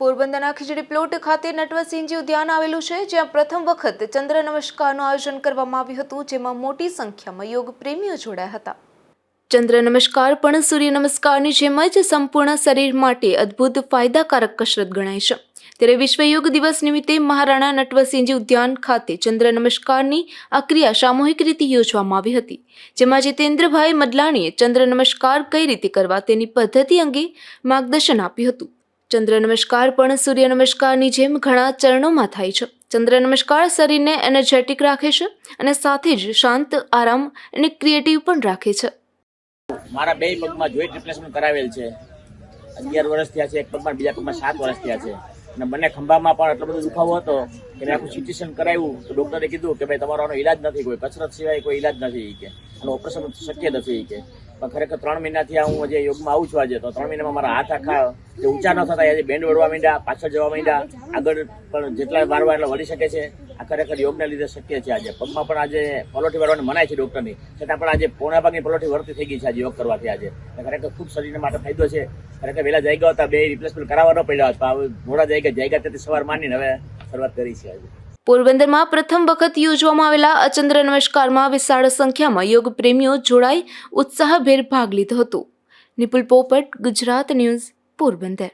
પોરબંદરના ખીચડી પ્લોટ ખાતે નટવરસિંહજી ઉદ્યાન આવેલું છે, જ્યાં પ્રથમ વખત ચંદ્ર નમસ્કારનું આયોજન કરવામાં આવ્યું હતું, જેમાં મોટી સંખ્યામાં યોગ પ્રેમીઓ જોડાયા હતા. ચંદ્ર નમસ્કાર પણ સૂર્ય નમસ્કારની જેમ જ સંપૂર્ણ શરીર માટે અદ્ભુત ફાયદાકારક કસરત ગણાય છે. ત્યારે વિશ્વ યોગ દિવસ નિમિત્તે મહારાણા નટવરસિંહજી ઉદ્યાન ખાતે ચંદ્ર નમસ્કારની આ ક્રિયા સામૂહિક રીતે યોજવામાં આવી હતી, જેમાં જીતેન્દ્રભાઈ મદલાણીએ ચંદ્ર નમસ્કાર કઈ રીતે કરવા તેની પદ્ધતિ અંગે માર્ગદર્શન આપ્યું હતું. ચંદ્ર નમસ્કાર પણ સૂર્ય નમસ્કારની જેમ ઘણા ચરણોમાં થાય છે. ચંદ્ર નમસ્કાર શરીરને એનર્જેટિક રાખે છે અને સાથે જ શાંત, આરામ અને ક્રિએટિવ પણ રાખે છે. મારા બે પગમાં જોઈન્ટ રિપ્લેસમેન્ટ કરાવેલ છે. અગિયાર વર્ષ થયા છે, એક પગમાં, બીજા પગમાં સાત વર્ષ થયા છે. અને મને ખંભામાં પણ એટલો બધો દુખાવો હતો કે મેં આખું સિટીશન કરાવ્યું તો ડોક્ટરે કીધું કે ભાઈ તમારો ઈલાજ નથી, કોઈ કસરત સિવાય કોઈ ઈલાજ નથી કે. આનું ઓપરેશન શક્ય નથી કે. પણ ખરેખર ત્રણ મહિનાથી હું જે યોગમાં આવું છું આજે, તો ત્રણ મહિનામાં મારા હાથ આખા જે ઊંચા ન થતા, આજે બેન્ડ વળવા માંડ્યા, પાછળ જવા માંડ્યા, આગળ પણ જેટલા વારવા એટલા વળી શકે છે, આ ખરેખર યોગના લીધે શક્ય છે આજે. પગમાં પણ આજે પલોઠી વાળવાની મનાય છે ડૉક્ટરની. છતાં પણ આજે પોણા ભાગની પલોઠી વળતી થઈ ગઈ છે આજે યોગ કરવાથી આજે. ખરેખર ખૂબ શરીર માટે ફાયદો છે. ખરેખર વહેલા જાગ્યા હતા, બે રિપ્લેસમેન્ટ કરાવવા ન પડ્યા હતા હવે મોડા જાગ્યા જાગ્યા તેથી સવાર માનીને હવે શરૂઆત કરી છે આજે. પોરબંદરમાં પ્રથમ વખત યોજવામાં આવેલા અચંદ્ર નમસ્કારમાં વિશાળ સંખ્યામાં યોગ પ્રેમીઓ જોડાઈ ઉત્સાહભેર ભાગ લીધો હતો. નિપુલ પોપટ, ગુજરાત ન્યૂઝ, પોરબંદર.